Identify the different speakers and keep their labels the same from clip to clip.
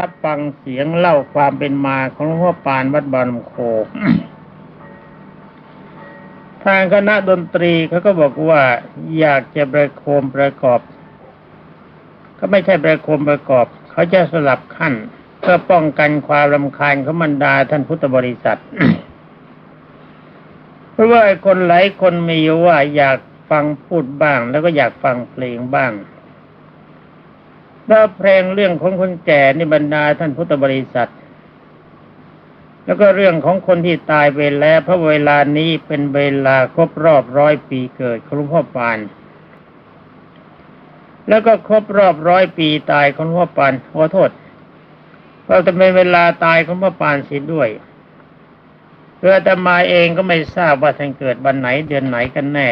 Speaker 1: รับฟังเสียงเล่าความเป็นมาของหลวงพ่อปานวัดบานมโคทางคณะดนตรีเขาก็บอกว่าอยากจะประโคมประกอบ ก็ไม่ใช่ประโคมประกอบ เขาจะสลับขั้น เพื่อป้องกันความรำคาญของบรรดาท่านพุทธบริษัท เพราะว่าคนหลายคนมีว่าอยากฟังพูดบ้าง แล้วก็อยากฟังเพลงบ้าง แล้วเพลงเรื่องของคนแก่นี่บรรดาท่านพุทธบริษัท แล้วก็เรื่องของคนที่ตายไปแล้วเพราะเวลานี้เป็นเวลาครบรอบร้อยปีเกิดของหลวงพ่อปาน แล้วก็ครบรอบร้อยปีตายของหลวงพ่อปานขอโทษเพราะจะเป็นเวลาตายของหลวงพ่อปานเสียด้วยเพื่อแต่มาเองก็ไม่ทราบว่าท่านเกิดวันไหนเดือนไหนกันแน่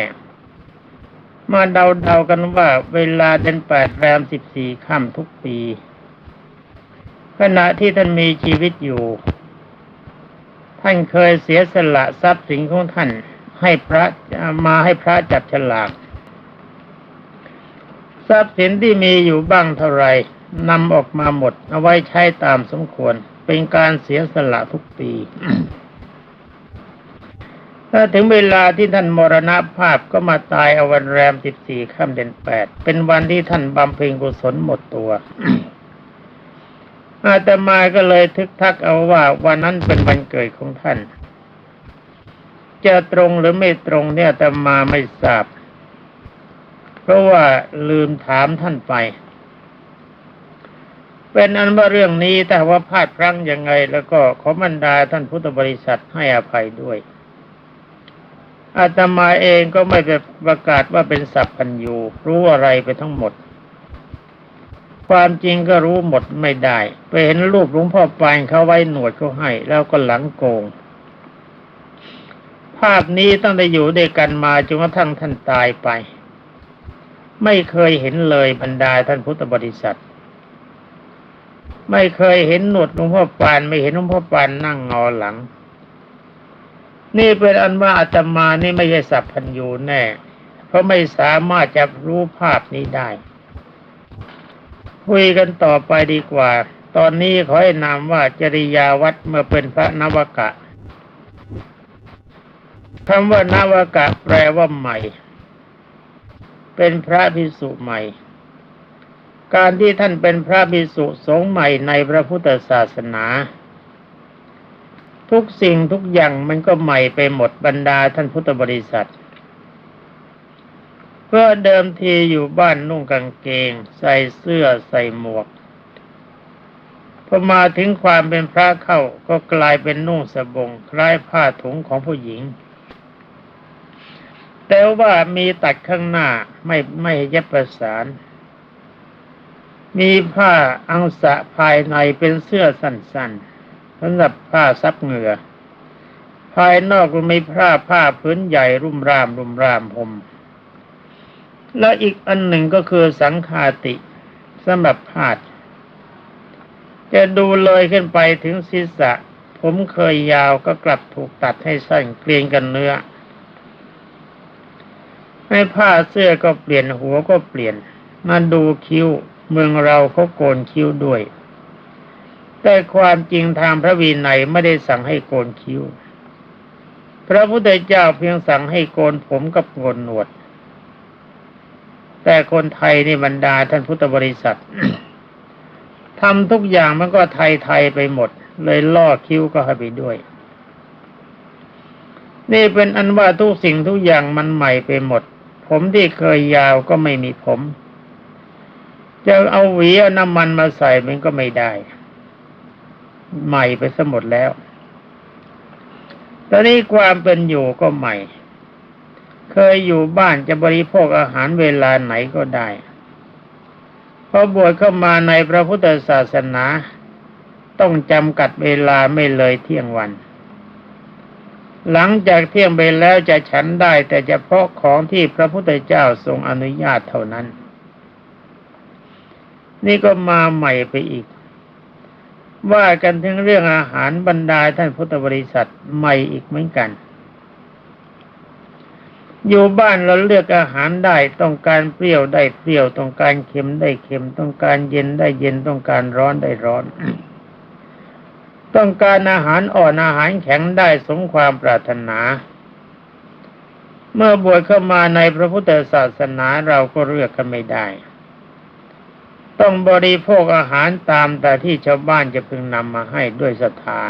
Speaker 1: มาเดาๆกันว่าเวลาเดือนแปดแรมสิบสี่ค่ำทุกปี ขณะที่ท่านมีชีวิตอยู่ ท่านเคยเสียสละทรัพย์สินของท่าน ให้พระมาให้พระจับฉลาก ทรัพย์สินที่มีอยู่บ้างเท่าไรนำออกมาหมด เอาไว้ใช้ตามสมควร เป็นการเสียสละทุกปี ถ้าถึงเวลาที่ท่านมรณภาพก็มาตายเอาวันแรมสิบสี่ค่ำเดือนแปดเป็นวันที่ท่านบำเพ็ญกุศลหมดตัวอาตมาก็เลยทึกทักเอาว่าวันนั้นเป็นวันเกิดของท่าน จะตรงหรือไม่ตรงเนี่ยอาตมาไม่ทราบ เพราะว่าลืมถามท่านไป เป็นอันว่าเรื่องนี้แต่ว่าพลาดพลั้งยังไง แล้วก็ขอบรรดาท่านพุทธบริษัทให้อภัยด้วย อาตมาเองก็ไม่ไปประกาศว่าเป็นสัพพัญญูรู้อะไรไปทั้งหมด ความจริงก็รู้หมดไม่ได้ ไปเห็นรูปหลวงพ่อปานเขาไว้หนวดเขาให้ แล้วก็หลังโกง ภาพนี้ตั้งแต่อยู่ด้วยกันมาจนกระทั่งท่านตายไป ไม่เคยเห็นเลยบรรดาท่านพุทธบริษัทไม่เคยเห็นหนวดหลวงพ่อปาน ไม่เห็นหลวงพ่อปานนั่งงอหลัง นี่เป็นอันว่าอาตมานี่ไม่ใช่สัพพัญญูแน่ เพราะไม่สามารถจะรู้ภาพนี้ได้ คุยกันต่อไปดีกว่า ตอนนี้ขอให้นามว่าจริยาวัดเมื่อเป็นพระนวกะคำว่านวกะแปลว่าใหม่ เป็นพระภิกษุใหม่ การที่ท่านเป็นพระภิกษุสงฆ์ใหม่ในพระพุทธศาสนา ทุกสิ่งทุกอย่างมันก็ใหม่ไปหมดบรรดาท่านพุทธบริษัทเพื่อเดิมทีอยู่บ้านนุ่งกางเกง ใส่เสื้อใส่หมวกพอมาถึงความเป็นพระเข้าก็กลายเป็นนุ่งสบงคล้ายผ้าถุงของผู้หญิง แต่ว่ามีตัดข้างหน้าไม่ไม่เย็บประสาน มีผ้าอังสะภายในเป็นเสื้อสั้นๆ สำหรับผ้าซับเหงื่อ ภายนอกก็มีผ้าผ้าพื้นใหญ่รุ่มรามรุ่มรามผมแล้วอีกอันหนึ่งก็คือสังคาติสำหรับพาด จะดูเลยขึ้นไปถึงศีรษะ ผมเคยยาวก็กลับถูกตัดให้สั้นเกลียงกันเนื้อให้ผ้าเสื้อก็เปลี่ยนหัวก็เปลี่ยน มาดูคิ้ว เมืองเราเขาโกนคิ้วด้วย แต่ความจริงทางพระวีนัยไม่ได้สั่งให้โกนคิ้ว พระพุทธเจ้าเพียงสั่งให้โกนผมกับโกนหนวด แต่คนไทยนี่บรรดาท่านพุทธบริษัททำทุกอย่างมันก็ไทยไทยไปหมด เลยล่อคิ้วก็ให้ไปด้วย นี่เป็นอันว่าทุกสิ่งทุกอย่างมันใหม่ไปหมด ผมที่เคยยาวก็ไม่มีผม จะเอาหวีเอาน้ำมันมาใส่มันก็ไม่ได้ ใหม่ไปซะหมดแล้ว ตอนนี้ความเป็นอยู่ก็ใหม่ เคยอยู่บ้านจะบริโภคอาหารเวลาไหนก็ได้ พอบวชเข้ามาในพระพุทธศาสนา ต้องจำกัดเวลาไม่เลยเที่ยงวัน หลังจากเที่ยงไปแล้วจะฉันได้แต่เฉพาะของที่พระพุทธเจ้าทรงอนุญาตเท่านั้น นี่ก็มาใหม่ไปอีก ว่ากันถึงเรื่องอาหารบรรดาท่านพุทธบริษัทใหม่อีกเหมือนกัน อยู่บ้านเราเลือกอาหารได้ต้องการเปรี้ยวได้เปรี้ยวต้องการเค็มได้เค็มต้องการเย็นได้เย็นต้องการร้อนได้ร้อน ต้องการอาหารอ่อนอาหารแข็งได้สมความปรารถนา เมื่อบวชเข้ามาในพระพุทธศาสนาเราก็เลือกกันไม่ได้ ต้องบริโภคอาหารตามแต่ที่ชาวบ้านจะพึงนำมาให้ด้วยศรัทธา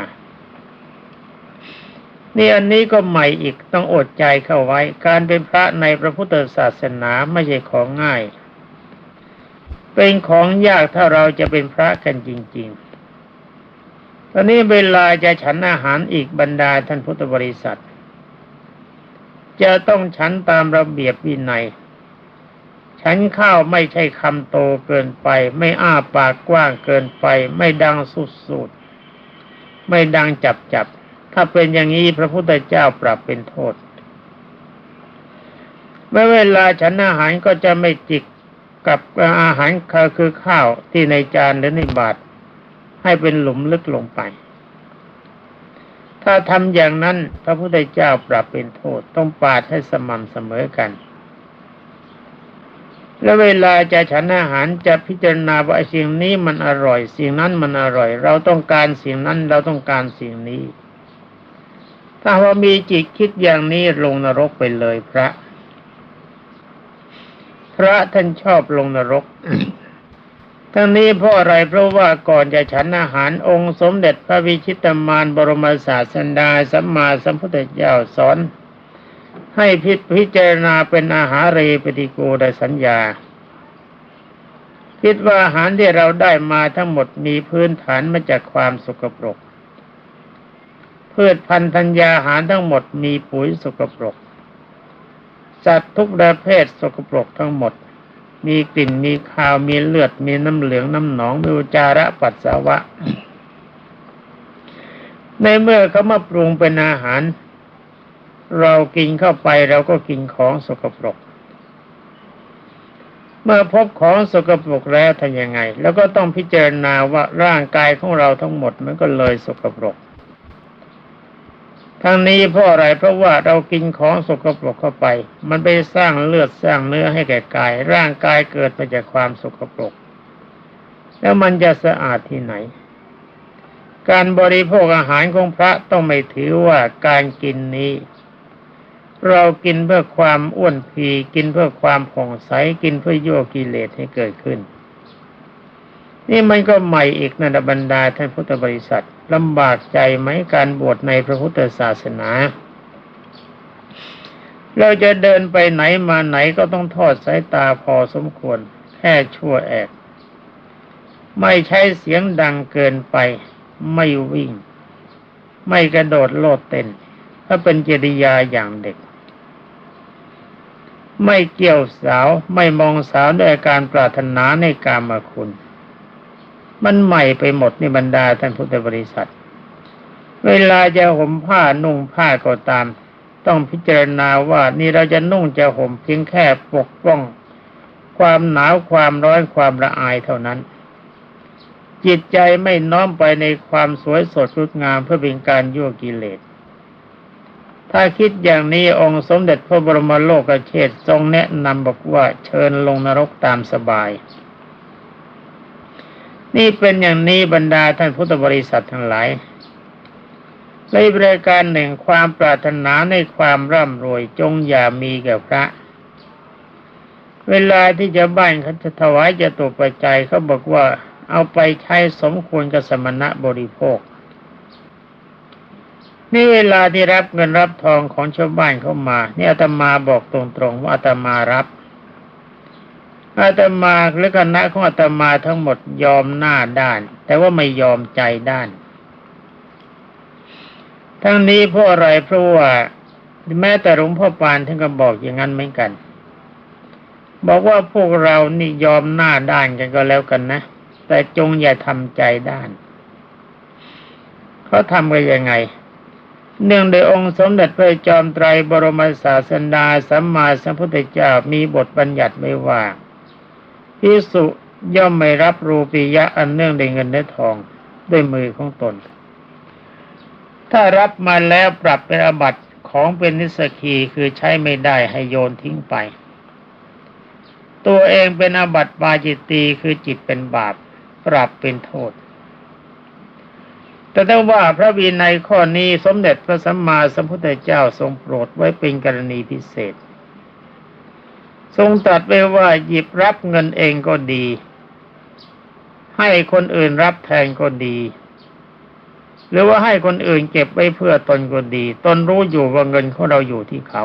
Speaker 1: นี่อันนี้ก็ใหม่อีกต้องอดใจเข้าไว้ การเป็นพระในพระพุทธศาสนาไม่ใช่ของง่าย เป็นของยากถ้าเราจะเป็นพระกันจริง ๆ ตอนนี้เวลาจะฉันอาหารอีกบรรดาท่านพุทธบริษัท จะต้องฉันตามระเบียบวินัย ฉันข้าวไม่ใช่คำโตเกินไป ไม่อ้าปากกว้างเกินไป ไม่ดังสุดๆไม่ดังจับจับๆถ้าเป็นอย่างนี้พระพุทธเจ้าปรับเป็นโทษเมื่อเวลาฉันอาหารก็จะไม่จิกกับอาหารคือข้าวที่ในจานหรือในบาตรให้เป็นหลุมลึกลงไป ถ้าทำอย่างนั้นพระพุทธเจ้าปรับเป็นโทษ ต้องปาดให้สม่ำเสมอกัน แล้วเวลาจะฉันอาหารจะพิจารณาว่าสิ่งนี้มันอร่อย สิ่งนั้นมันอร่อย เราต้องการสิ่งนั้นเราต้องการสิ่งนี้ ถ้าว่ามีจิตคิดอย่างนี้ลงนรกไปเลยพระ พระท่านชอบลงนรกทั้งนี้เพราะอะไรเพราะว่าก่อนจะฉันอาหารองค์สมเด็จพระวิชิตามานบรมศาสดาสัมมาสัมพุทธเจ้าสอน ให้พิพิจารณาเป็นอาหารเรปฏิโกดสัญญา คิดว่าอาหารที่เราได้มาทั้งหมดมีพื้นฐานมาจากความสกปรก พืชพันธัญญาหารทั้งหมดมีปุ๋ยสกปรก สัตว์ทุกประเภทสกปรกทั้งหมด มีกลิ่นมีคาวมีเลือดมีน้ำเหลืองน้ำหนองมีอุจาระปัสสาวะ ในเมื่อเขามาปรุงเป็นอาหาร เรากินเข้าไปเราก็กินของสกปรก เมื่อพบของสกปรกแล้วทำยังไง แล้วก็ต้องพิจารณาว่าร่างกายของเราทั้งหมดมันก็เลยสกปรก ทั้งนี้เพราะอะไรเพราะว่าเรากินของสกปรกเข้าไป มันไปสร้างเลือดสร้างเนื้อให้แก่กาย ร่างกายเกิดมาจากความสกปรก แล้วมันจะสะอาดที่ไหนการบริโภคอาหารของพระต้องไม่ถือว่าการกินนี้ เรากินเพื่อความอ้วนพีกินเพื่อความผ่องใสกินเพื่อโยกกิเลสให้เกิดขึ้น นี่มันก็ใหม่อีกนะบรรดาท่านพุทธบริษัทลำบากใจไหมการบวชในพระพุทธศาสนา เราจะเดินไปไหนมาไหนก็ต้องทอดสายตาพอสมควร แค่ชั่วแอกไม่ใช้เสียงดังเกินไป ไม่วิ่ง ไม่กระโดดโลดเต้นถ้าเป็นจริยาอย่างเด็ก ไม่เกี่ยวสาวไม่มองสาวด้วยอาการปรารถนาในกามาคุณ มันใหม่ไปหมดในบรรดาท่านพุทธบริษัท เวลาจะห่มผ้านุ่งผ้าก็ตาม ต้องพิจารณาว่านี่เราจะนุ่งจะห่มเพียงแค่ปกป้อง ความหนาวความร้อนความละอายเท่านั้น จิตใจไม่น้อมไปในความสวยสดงดงามเพื่อเป็นการยั่วกิเลส ถ้าคิดอย่างนี้องค์สมเด็จพระบรมโลกเชษทรงแนะนำบอกว่าเชิญลงนรกตามสบาย นี่เป็นอย่างนี้บรรดาท่านพุทธบริษัททั้งหลายในบริการหนึ่งความปรารถนาในความร่ำรวยจงอย่ามีแก่พระ เวลาที่จะบ้านเขาจะถวายจะตกปัจจัยเขาบอกว่าเอาไปใช้สมควรกับสมณะบริโภค นี่เวลาที่รับเงินรับทองของชาวบ้านเข้ามา นี่อาตมาบอกตรงๆว่าอาตมารับ อาตมาหรือคณะของอาตมาทั้งหมดยอมหน้าด้าน แต่ว่าไม่ยอมใจด้าน ทั้งนี้เพราะอะไรเพราะว่าแม้แต่หลวงพ่อปานท่านก็บอกอย่างนั้นเหมือนกัน บอกว่าพวกเรานี่ยอมหน้าด้านกันก็แล้วกันนะ แต่จงอย่าทำใจด้านเขาทำกันยังไง เนื่องโดยองค์สมเด็จพระจอมไตรบรมศาสดาสัมมาสัมพุทธเจ้ามีบทบัญญัติไว้ว่าพิสุย่อมไม่รับรูปียะอันเนื่องด้วยเงินและทองด้วยมือของตน ถ้ารับมาแล้วปรับเป็นอาบัติของเป็นนิสกีคือใช้ไม่ได้ให้โยนทิ้งไป ตัวเองเป็นอาบัติปาจิตตีคือจิตเป็นบาป ปรับเป็นโทษ แต่ถ้าว่าพระวินัยข้อนี้สมเด็จพระสัมมาสัมพุทธเจ้าทรงโปรดไว้เป็นกรณีพิเศษ ทรงตรัสไว้ว่าหยิบรับเงินเองก็ดี ให้คนอื่นรับแทนก็ดี หรือว่าให้คนอื่นเก็บไว้เพื่อตนก็ดี ตนรู้อยู่ว่าเงินของเราอยู่ที่เขา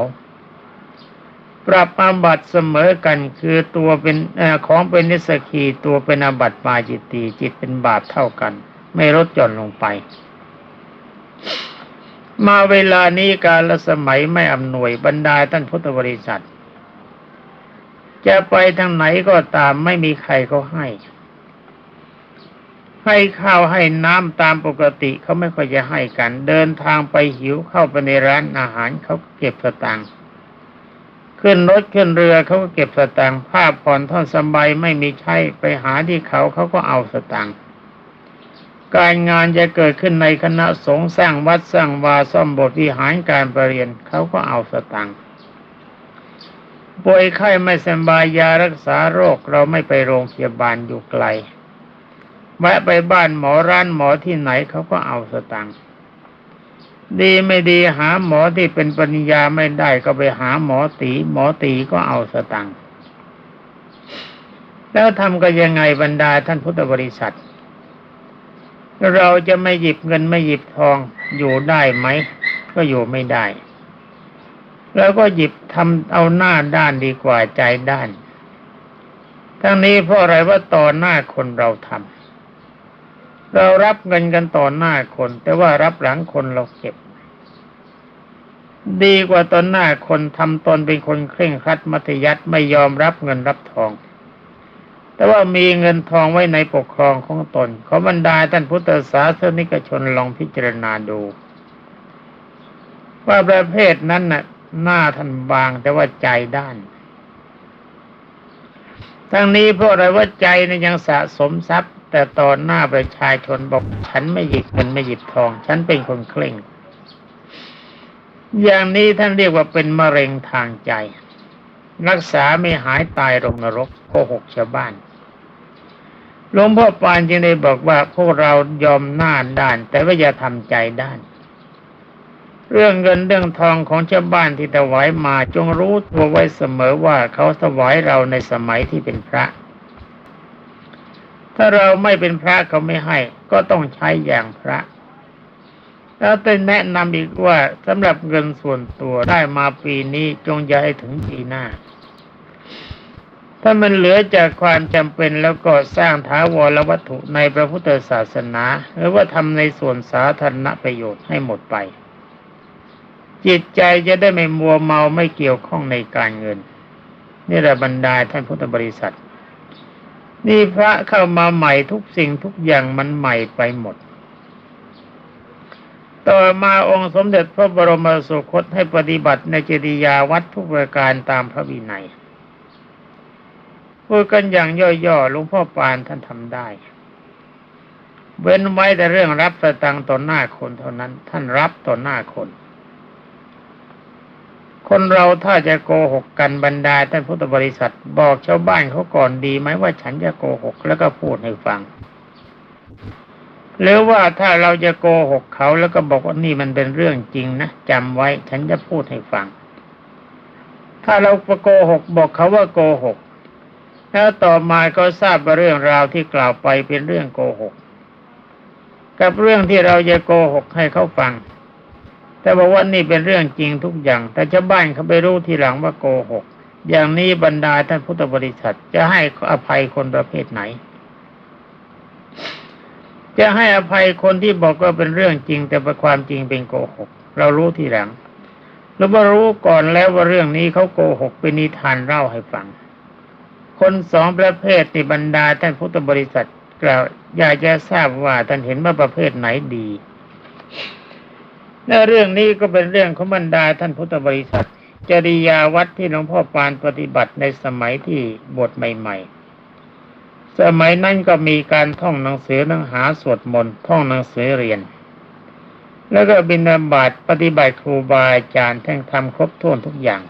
Speaker 1: ปรับอาบัตเสมอกันคือตัวเป็นอของเป็นนิสกีตัวเป็นอาบัติปาจิตตีจิตเป็นบาปเท่ากัน ไม่ลดหย่อนลงไป มาเวลานี้การละสมัยไม่อำนวยบรรดาท่านพุทธบริษัท จะไปทางไหนก็ตามไม่มีใครเขาให้ ให้ข้าวให้น้ำตามปกติเขาไม่ค่อยจะให้กัน เดินทางไปหิวเข้าไปในร้านอาหารเขาเก็บสตางค์ขึ้นรถขึ้นเรือเขาก็เก็บสตางค์ผ้าผ่อนท่อนสบายไม่มีใช้ไปหาที่เขาเขาก็เอาสตางค์ การงานจะเกิดขึ้นในคณะสงฆ์สร้างวัดสร้างวาซ่อมบสถ์วิหารการประเรียนเขาก็เอาสตางค์ป่วยไข้ไม่สบายยารักษาโรคเราไม่ไปโรงพยาบาลอยู่ไกลแวะไปบ้านหมอร้านหมอที่ไหนเขาก็เอาสตังค์ดีไม่ดีหาหมอที่เป็นปัญญาไม่ได้ก็ไปหาหมอตี หมอตีก็เอาสตังค์แล้วทำกันยังไงบรรดาท่านพุทธบริษัท เราจะไม่หยิบเงินไม่หยิบทองอยู่ได้ไหม ก็อยู่ไม่ได้ แล้วก็หยิบทำเอาหน้าด้านดีกว่าใจด้าน ทั้งนี้เพราะอะไรว่าต่อหน้าคนเราทำเรารับเงินกันต่อหน้าคน แต่ว่ารับหลังคนเราเก็บ ดีกว่าต่อหน้าคนทำตนเป็นคนเคร่งครัดมัธยัติไม่ยอมรับเงินรับทอง แต่ว่ามีเงินทองไว้ในปกครองของตนขอบรรดาท่านพุทธศาสนิกชนลองพิจารณาดู ว่าประเภทนั้นน่ะ หน้าท่านบางแต่ว่าใจด้านทั้งนี้เพราะอะไรว่าใจนี่ยยังสะสมทรัพย์ แต่ตอนหน้าประชาชนบอกฉันไม่หยิบเงินไม่หยิบทอง ฉันเป็นคนเคร่ง อย่างนี้ท่านเรียกว่าเป็นมะเร็งทางใจ รักษาไม่หายตายลงนรกโกหกชาวบ้าน หลวงพ่อปานจึงได้บอกว่าพวกเรายอมหน้าด้าน แต่ว่าอย่าทำใจด้าน เรื่องเงินเรื่องทองของชาบ้านที่ถวายมาจงรู้ตัวไว้เสมอว่าเขาถวายเราในสมัยที่เป็นพระ ถ้าเราไม่เป็นพระเขาไม่ให้ ก็ต้องใช้อย่างพระแล้วเป็นแนะนำอีกว่าสำหรับเงินส่วนตัวได้มาปีนี้จงอย่าให้ถึงปีหน้า ถ้ามันเหลือจากความจำเป็นแล้วก็สร้างถาวรวัตถุในพระพุทธศาสนา หรือว่าทำในส่วนสาธารณประโยชน์ให้หมดไป จิตใจจะได้ไม่มัวเมาไม่เกี่ยวข้องในการเงิน นี่แหละบรรดาท่านพุทธบริษัท นี่พระเข้ามาใหม่ทุกสิ่งทุกอย่างมันใหม่ไปหมดต่อมาองค์สมเด็จพระบรมสุคตให้ปฏิบัติในจริยาวัดทุกประการตามพระวินัย พูดกันอย่างย่อๆหลวงพ่อปานท่านทำได้ เว้นไว้แต่เรื่องรับสตังต่อหน้าคนเท่านั้น ท่านรับต่อหน้าคน คนเราถ้าจะโกหกกันบรรดาท่านพุทธบริษัทบอกชาวบ้านเขาก่อนดีไหมว่าฉันจะโกหกแล้วก็พูดให้ฟังหรือว่าถ้าเราจะโกหกเขาแล้วก็บอกว่านี่มันเป็นเรื่องจริงนะจำไว้ฉันจะพูดให้ฟัง ถ้าเราโกหกบอกเขาว่าโกหก แล้วต่อมาก็ทราบว่าเรื่องราวที่กล่าวไปเป็นเรื่องโกหก กับเรื่องที่เราจะโกหกให้เขาฟัง แต่บอกว่านี่เป็นเรื่องจริงทุกอย่าง แต่ชาวบ้านเขาไปรู้ทีหลังว่าโกหก อย่างนี้บรรดาท่านพุทธบริษัทจะให้อภัยคนประเภทไหน จะให้อภัยคนที่บอกว่าเป็นเรื่องจริง แต่เป็นความจริงเป็นโกหก เรารู้ทีหลังหรือว่ารู้ก่อนแล้วว่าเรื่องนี้เขาโกหกเป็นนิทานเล่าให้ฟัง คนสองประเภทในบรรดาท่านพุทธบริษัทกล่าวอยากจะทราบว่าท่านเห็นว่าประเภทไหนดีและเรื่องนี้ก็เป็นเรื่องของบรรดาท่านพุทธบริษัท จริยาวัดที่หลวงพ่อปานปฏิบัติในสมัยที่บวชใหม่ ๆ สมัยนั้นก็มีการท่องหนังสือหนังหาสวดมนต์ท่องหนังสือเรียน แล้วก็บิณฑบาตปฏิบัติครูบาอาจารย์ทั้งทำครบถ้วนทุกอย่าง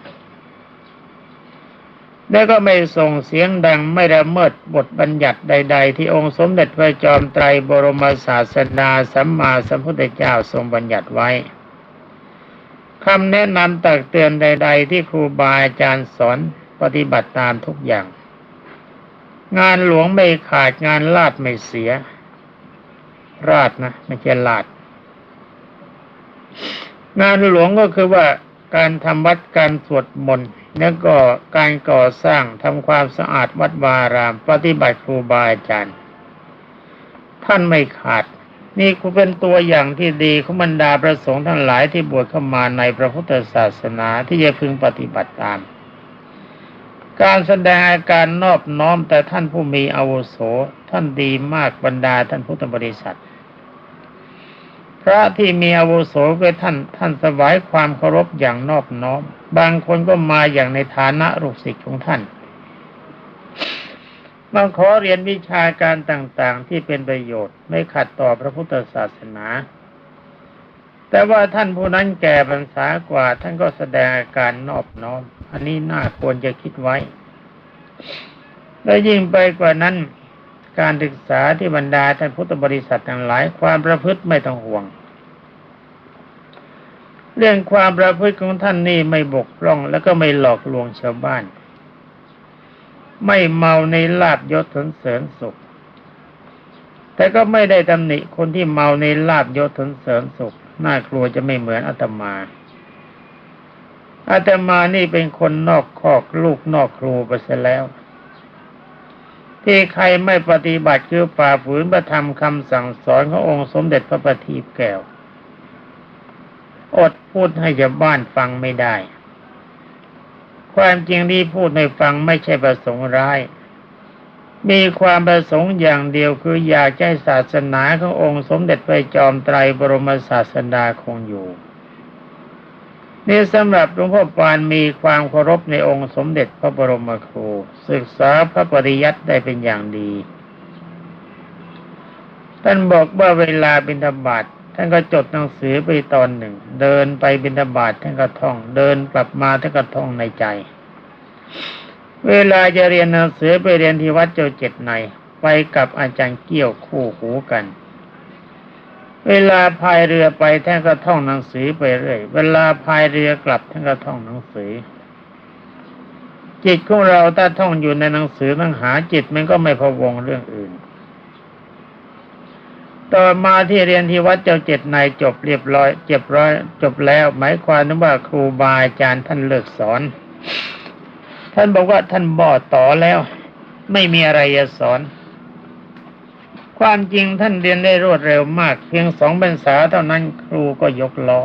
Speaker 1: แล้ก็ไม่ส่งเสียงดังไม่ละเมิดบทบัญญัติใด ๆ ที่องค์สมเด็จพระจอมไตรบรมศาสดาสัมมาสัมพุทธเจ้าทรงบัญญัติไว้คำแนะนำตักเตือนใด ๆ ที่ครูบาอาจารย์สอนปฏิบัติตามทุกอย่าง งานหลวงไม่ขาดงานลาดไม่เสีย ราดนะไม่ใช่ลาด งานหลวงก็คือว่าการทำวัดการสวดมนต์ แล้วก็การก่อสร้างทำความสะอาดวัดวาราม ปฏิบัติครูบาอาจารย์ ท่านไม่ขาด นี่คุณเป็นตัวอย่างที่ดีของบรรดาประสงค์ทั้งหลายที่บวชเข้ามาในพระพุทธศาสนาที่จะพึงปฏิบัติตาม การแสดงอาการนอบน้อมแต่ท่านผู้มีอาวุโสท่านดีมากบรรดาท่านพุทธบริษัท พระที่มีอาวุโสคือท่านท่านสวายความเคารพอย่างนอบน้อม บางคนก็มาอย่างในฐานะลูกศิษย์ของท่านมาขอเรียนวิชาการต่างๆ ที่เป็นประโยชน์ไม่ขัดต่อพระพุทธศาสนา แต่ว่าท่านผู้นั้นแก่พรรษากว่า ท่านก็แสดงอาการนอบน้อม อันนี้น่าควรจะคิดไว้ และยิ่งไปกว่านั้น การศึกษาที่บรรดาท่านพุทธบริษัททั้งหลายความประพฤติไม่ต้องห่วง เรื่องความประพฤติของท่านนี่ไม่บกพร่องแล้วก็ไม่หลอกลวงชาวบ้าน ไม่เมาในลาบยศสนเสริญสุข แต่ก็ไม่ได้ตำหนิคนที่เมาในลาบยศสนเสริญสุข น่ากลัวจะไม่เหมือนอาตมาอาตมานี่เป็นคนนอกคอกลูกนอกครูไปเสียแล้ว ที่ใครไม่ปฏิบัติคือฝ่าฝืนประธรรมคำสั่งสอนขององค์สมเด็จพระปฏิบแก้ว อดพูดให้ชาวบ้านฟังไม่ได้ ความจริงที่พูดในฟังไม่ใช่ประสงค์ร้าย มีความประสงค์อย่างเดียวคืออยากให้ศาสนาขององค์สมเด็จพระจอมไตรบรมศาสดาคงอยู่ นี่สำหรับหลวงพ่อปานมีความเคารพในองค์สมเด็จพระบรมครู ศึกษาพระปริยัติได้เป็นอย่างดี ท่านบอกว่าเวลาบิณฑบาตท่านก็จดหนังสือไปตอนหนึ่ง เดินไปบิณฑบาตท่านก็ท่อง เดินกลับมาท่านก็ท่องในใจ เวลาจะเรียนหนังสือไปเรียนที่วัดเจ้าเจ็ดในไปกับอาจารย์เกี่ยวคู่หูกัน เวลาพายเรือไปท่านก็ท่องหนังสือไปเรื่อย เวลาพายเรือกลับท่านก็ท่องหนังสือ จิตของเราถ้าท่องอยู่ในหนังสือตั้งหาจิตมันก็ไม่พะวงเรื่องอื่น ต่อมาที่เรียนที่วัดเจ้าเจ็ดนายจบเรียบร้อยเจ็บร้อย จบแล้วหมายความว่าครูบาอาจารย์ท่านเลิกสอน ท่านบอกว่าท่านบอดต่อแล้ว ไม่มีอะไรจะสอน ความจริงท่านเรียนได้รวดเร็วมาก เพียงสองพรรษาเท่านั้นครูก็ยกล้อ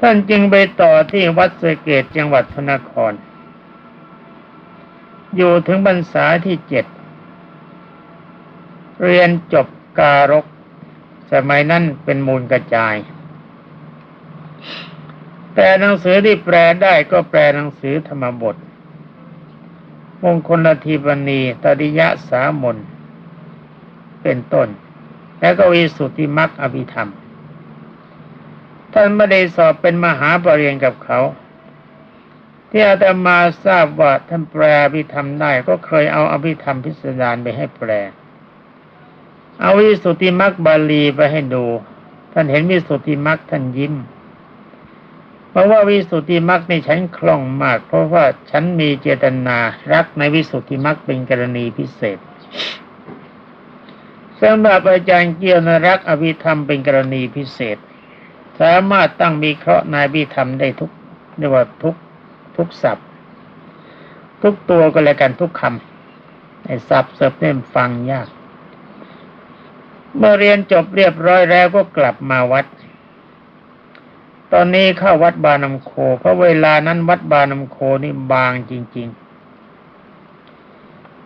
Speaker 1: ท่านจึงไปต่อที่วัดเสเกตจังหวัดพระนคร อยู่ถึงพรรษาที่เจ็ด เรียนจบการก สมัยนั้นเป็นมูลกระจาย แต่หนังสือที่แปลได้ก็แปลหนังสือธรรมบทมงคลทีปณีตริยะสามน เป็นต้น แล้วก็วิสุทธิมรรคอภิธรรม ท่านไม่ได้สอบเป็นมหาปรริญญากับเขา ที่อาตมาทราบว่าท่านแปลอภิธรรมได้ก็เคยเอาอภิธรรมพิสดารไปให้แปล เอาวิสุทธิมรรคบาลีไปให้ดู ท่านเห็นวิสุทธิมรรคท่านยิ้มเพราะว่าวิสุทธิมรรคในฉันคล่องมาก เพราะว่าฉันมีเจตนารักในวิสุทธิมรรคเป็นกรณีพิเศษ สำหรับอาจารย์เกี่ยวนรักอภิธรรมเป็นกรณีพิเศษ สามารถตั้งมีเคราะห์นายพิธรรมได้ทุกเรียกว่าทุกทุกศัพท์ ทุกตัวก็แล้วกันทุกคำไอ้ศัพท์เสิร์ฟเนี่ยฟังยาก เมื่อเรียนจบเรียบร้อยแล้วก็กลับมาวัด ตอนนี้เข้าวัดบานำโค เพราะเวลานั้นวัดบานำโคนี่บางจริง ๆ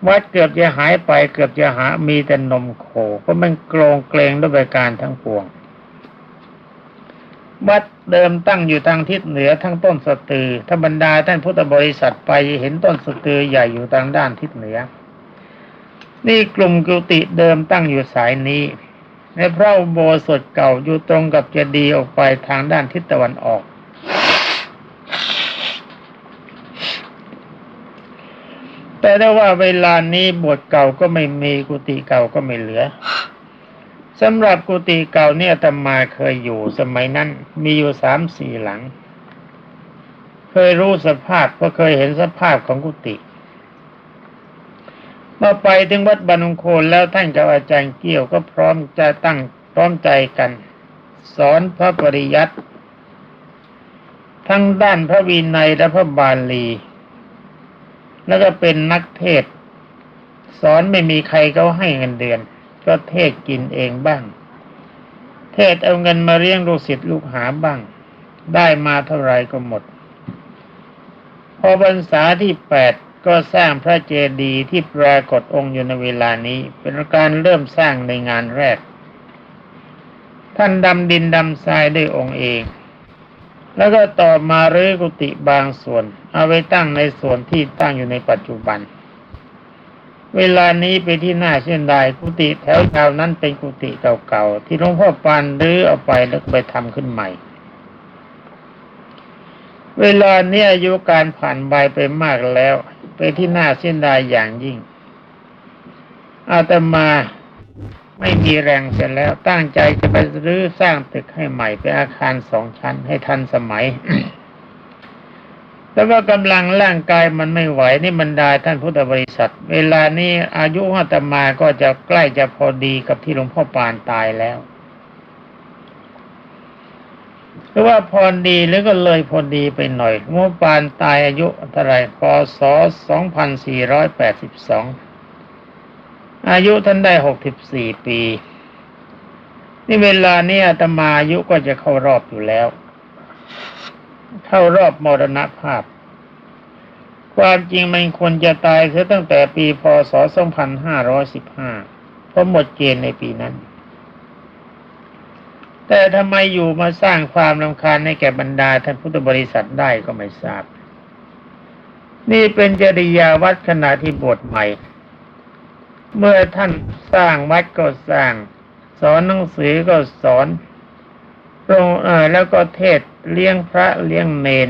Speaker 1: วัดเกือบจะหายไปเกือบจะหามีแต่นมโคเพราะมันโกรงเกรงด้วยการทั้งปวง วัดเดิมตั้งอยู่ทางทิศเหนือทั้งต้นสตือถ้าบรรดาท่านพุทธบริษัทไปเห็นต้นสตือใหญ่อยู่ทางด้านทิศเหนือ นี่กลุ่มกุฏิเดิมตั้งอยู่สายนี้ในพระอุโบสถเก่าอยู่ตรงกับเจดีย์ออกไปทางด้านทิศตะวันออก แต่ได้ว่าเวลานี้บสถ์เก่าก็ไม่มีกุฏิเก่าก็ไม่เหลือสำหรับกุฏิเก่าเนี่ยอาตมาเคยอยู่สมัยนั้น มีอยู่สามสี่หลัง เคยรู้สภาพก็เคยเห็นสภาพของกุฏิเมื่อไปถึงวัดบานุงโคนแล้วท่านกับอาจารย์เกี่ยวก็พร้อมจะตั้งพร้อมใจกัน สอนพระปริยัติทั้งด้านพระวินัยและพระบาลี แล้วก็เป็นนักเทศ สอนไม่มีใครเขาให้เงินเดือน ก็เทศกินเองบ้าง เทศเอาเงินมาเลี้ยงลูกศิษย์ลูกหาบ้าง ได้มาเท่าไรก็หมด พอพรรษาที่แปดก็สร้างพระเจดีย์ที่ปรากฏองค์อยู่ในเวลานี้ เป็นการเริ่มสร้างในงานแรก ท่านดำดินดำทรายด้วยองค์เอง แล้วก็ต่อมารื้อกุฏิบางส่วน เอาไว้ตั้งในส่วนที่ตั้งอยู่ในปัจจุบัน เวลานี้ไปที่หน้าเช่นใดกุฏิแถวแถวนั้นเป็นกุฏิเก่าๆที่หลวงพ่อปานรื้อเอาไปแล้วก็ไปทำขึ้นใหม่ เวลานี้อายุการผ่านไปไปมากแล้ว ไปที่หน่าเส้นใดอย่างยิ่งอาตมา ไม่มีแรงเสร็จแล้วตั้งใจจะไปรื้อสร้างตึกให้ใหม่เป็นอาคารสองชั้นให้ทันสมัยแต่ว่ากำลังร่างกายมันไม่ไหวนี่บรรดาท่านพุทธบริษัท เวลานี้อายุอาตมาก็จะใกล้จะพอดีกับที่หลวงพ่อปานตายแล้วหรือว่าพอดีหรือก็เลยพอดีไปหน่อยหลวงพ่อปานตายอายุเท่าไหรพศ2482อยแปดสิบสอง อายุท่านได้64ปี นี่เวลานี้อาตมาอายุก็จะเข้ารอบอยู่แล้ว เข้ารอบมรณภาพ ความจริงมันควรจะตายเสียตั้งแต่ปีพศ2515เพราะหมดเกณฑ์ในปีนั้น แต่ทำไมอยู่มาสร้างความรำคาญให้แก่บรรดาท่านพุทธบริษัทได้ก็ไม่ทราบ นี่เป็นจริยาวัดขณะที่บวชใหม่ เมื่อท่านสร้างวัดก็สร้าง สอนหนังสือก็สอนโรงเออแล้วก็เทศเลี้ยงพระเลี้ยงเนน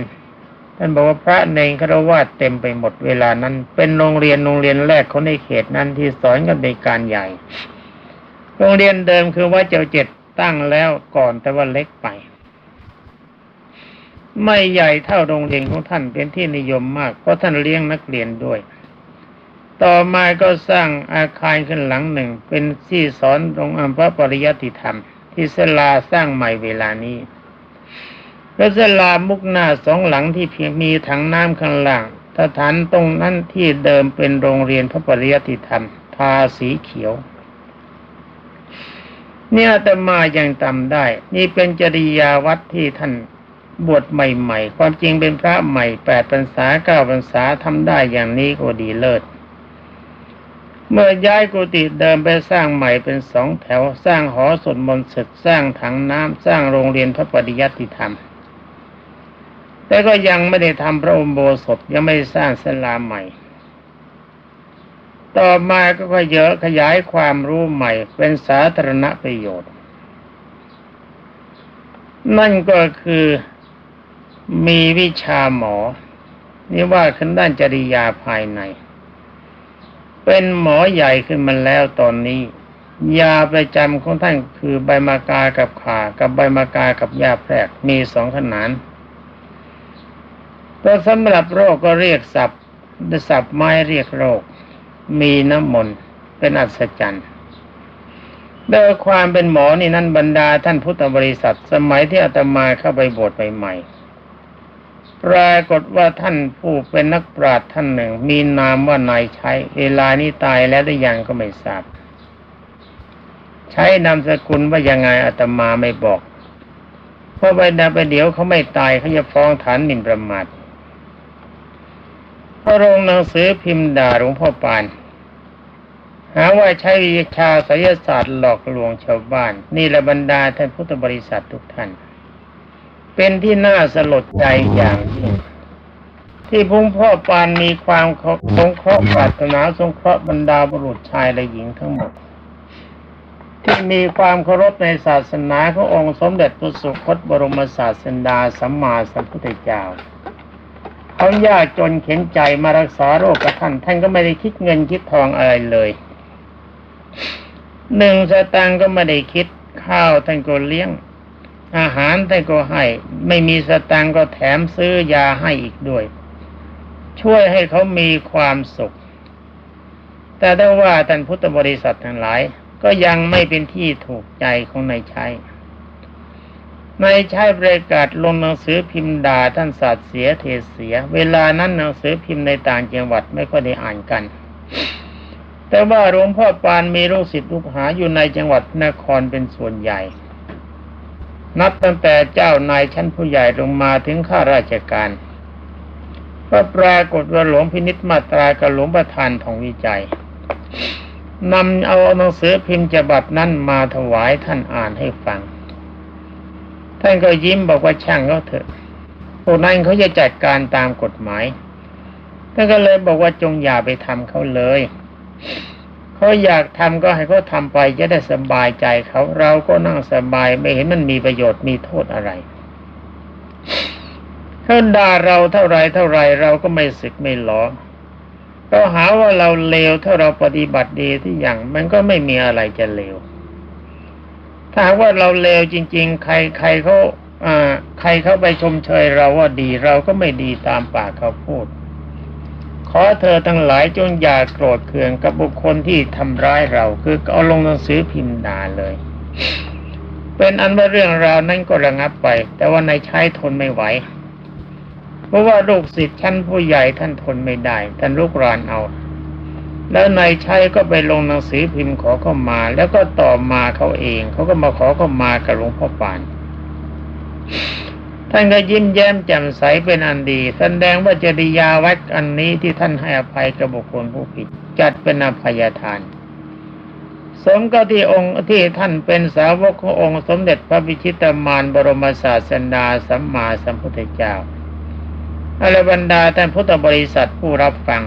Speaker 1: ท่านบอกว่าพระเนนคารวะเต็มไปหมดเวลานั้น เป็นโรงเรียนโรงเรียนแรกของในเขตนั้นที่สอนกันในการใหญ่ โรงเรียนเดิมคือว่าเจ้าเจ็ดตั้งแล้วก่อนแต่ว่าเล็กไป ไม่ใหญ่เท่าโรงเรียนของท่านเป็นที่นิยมมาก เพราะท่านเลี้ยงนักเรียนด้วย ต่อมาก็สร้างอาคารขึ้นหลังหนึ่ง เป็นที่สอนโรงอัมพระปริยติธรรม ที่ศลาสร้างใหม่เวลานี้และศลามุกหน้าสองหลังที่เพียงมีถังน้ำข้างล่างสถานตรงนั้นที่เดิมเป็นโรงเรียนพระปริยติธรรม ทาสีเขียว เนี่ยแต่มายังจำได้ นี่เป็นจริยาวัดที่ท่านบวชใหม่ ๆ ความจริงเป็นพระใหม่แปดพรรษาเก้าพรรษาทำได้อย่างนี้ก็ดีเลิศ เมื่อย้ายกุฏิเดิมไปสร้างใหม่เป็นสองแถว สร้างหอสวดมนต์เสร็จสร้างถังน้ำสร้างโรงเรียนพระปริยัติธรรม แต่ก็ยังไม่ได้ทำพระอุโบสถยังไม่สร้างศาลาใหม่ ต่อมาก็ขยายขยายความรู้ใหม่เป็นสาธารณประโยชน์ นั่นก็คือมีวิชาหมอ นี่ว่าขึ้นด้านจริยาภายใน เป็นหมอใหญ่ขึ้นมาแล้วตอนนี้ยาประจำของท่านคือใบมากากับขากับใบมากากับยาแพรกมีสองขนานตัวสำหรับโรคก็เรียกศัพท์ศัพท์ไม้เรียกโรค มีน้ำมนต์เป็นอัศจรรย์โดยความเป็นหมอนี่นั่นบรรดาท่านพุทธบริษัท สมัยที่อาตมาเข้าไปบวชใหม่ๆ ปรากฏว่าท่านผู้เป็นนักปราชญ์ท่านหนึ่ง มีนามว่านายใช้ เวลานี้ตายแล้วหรือยังก็ไม่ทราบ ใช้นามสกุลว่ายังไงอาตมาไม่บอก เพราะไปดาไปเดี๋ยวเขาไม่ตายเขาจะฟ้องฐานหมิ่นประมาทพระลงหนังสือพิมพ์ด่าหลวงพ่อปาน หาว่าใช้วิชาไสยศาสตร์หลอกลวงชาวบ้าน นี่แหละบรรดาท่านพุทธบริษัททุกท่าน เป็นที่น่าสลดใจอย่างยิ่งที่พุงพ่อปานมีความสงเคราะห์ปรารถนาสงเคราะห์บรรดาบุรุษชายและหญิงทั้งหมดที่ที่มีความเคารพในศาสนาขององค์สมเด็จพระสุคตบรมศาสดาสัมมาสัมพุทธเจ้าเขายากจนเข็นใจมารักษาโรคกับท่าน ท่านก็ไม่ได้คิดเงินคิดทองอะไรเลยหนึ่งสตางค์ก็ไม่ได้คิดข้าวท่านก็เลี้ยง อาหารท่ก็ให้ ไม่มีสตางก็แถมซื้อยาให้อีกด้วย ช่วยให้เขามีความสุข แต่ได้ว่าท่านพุทธบริษัททั้งหลาย ก็ยังไม่เป็นที่ถูกใจของนายชัยนายชัยประกาศลงหนังสือพิมพ์ด่าท่านศาสตร์เสียเทเสีย เวลานั้นหนังสือพิมพ์ในต่างจังหวัดไม่ค่อยได้อ่านกัน แต่ว่าหลวงพ่อปานมีลูกศิษย์ลูกหาอยู่ในจังหวัดนครเป็นส่วนใหญ่ นับตั้งแต่เจ้านายชั้นผู้ใหญ่ลงมาถึงข้าราชการก็ปรากฏว่าหลวงพินิษมาตรากับหลวงประธานของวิจัยนำเอาหนังสือพิมพ์ฉบับนั้นมาถวายท่านอ่านให้ฟัง ท่านก็ยิ้มบอกว่าช่างเขาเถอะพวกนั้นเขาจะจัดการตามกฎหมายท่านก็เลยบอกว่าจงอย่าไปทำเขาเลย เขาอยากทำก็ให้เขาทำไปจะได้สบายใจเขาเราก็นั่งสบายไม่เห็นมันมีประโยชน์มีโทษอะไรเขาด่าเราเท่าไรเท่าไรเราก็ไม่สึกไม่หลอเขาหาว่าเราเลวถ้าเราปฏิบัติดีที่อย่างมันก็ไม่มีอะไรจะเลวถ้าว่าเราเลวจริง ๆ ใครใครเขาอ่าใครเขาไปชมเชยเราว่าดีเราก็ไม่ดีตามปากเขาพูด ขอเธอทั้งหลายจงอย่าโกรธเคืองกับบุคคลที่ทำร้ายเราคือเอาลงหนังสือพิมพ์ด่าเลย เป็นอันว่าเรื่องราวนั้นก็ระงับไป แต่ว่านายชายทนไม่ไหวเพราะว่าลูกศิษย์ชั้นผู้ใหญ่ท่านทนไม่ได้ท่านลุกรานเอา แล้วนายชัยก็ไปลงหนังสือพิมพ์ขอเข้ามา แล้วก็ต่อมาเขาเอง เขาก็มาขอเข้ามากับหลวงพ่อปาน ท่านก็ยิ้มแย้มแจ่มใสเป็นอันดีแสดงว่าจริยาวัดอันนี้ที่ท่านให้อภัยกับบุคคลผู้ผิด จัดเป็นอภัยทาน สมกับที่องค์ที่ท่านเป็นสาวกขององค์สมเด็จพระวิชิตามานบรมศาสดาสัมมาสัมพุทธเจ้าอรบรรดาท่านพุทธบริษัทผู้รับฟัง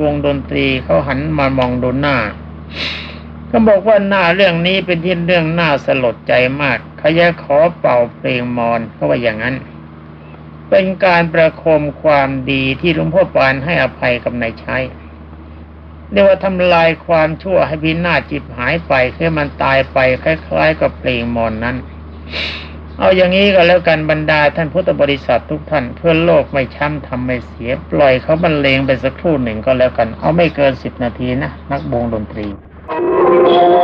Speaker 1: วงดนตรีเขาหันมามองดูหน้า เขาบอกว่าหน้าเรื่องนี้เป็นที่เรื่องน่าสลดใจมากขาจะขอเป่าเพลงมอนเขาว่าอย่างนั้น เป็นการประโคมความดีที่หลวงพ่อปานให้อภัยกับนายชัยเรียกว่าทำลายความชั่วให้พินาศจิบหายไปให้มันตายไปคล้ายๆ กับเพลงมอนนั้น เอาอย่างนี้ก็แล้วกันบรรดาท่านพุทธบริษัททุกท่านเพื่อโลกไม่ช้ำทำไม่เสีย ปล่อยเขาบรรเลงไปสักครู่หนึ่งก็แล้วกัน เอาไม่เกินสิบนาทีนะนักวงดนตรี
Speaker 2: Lord.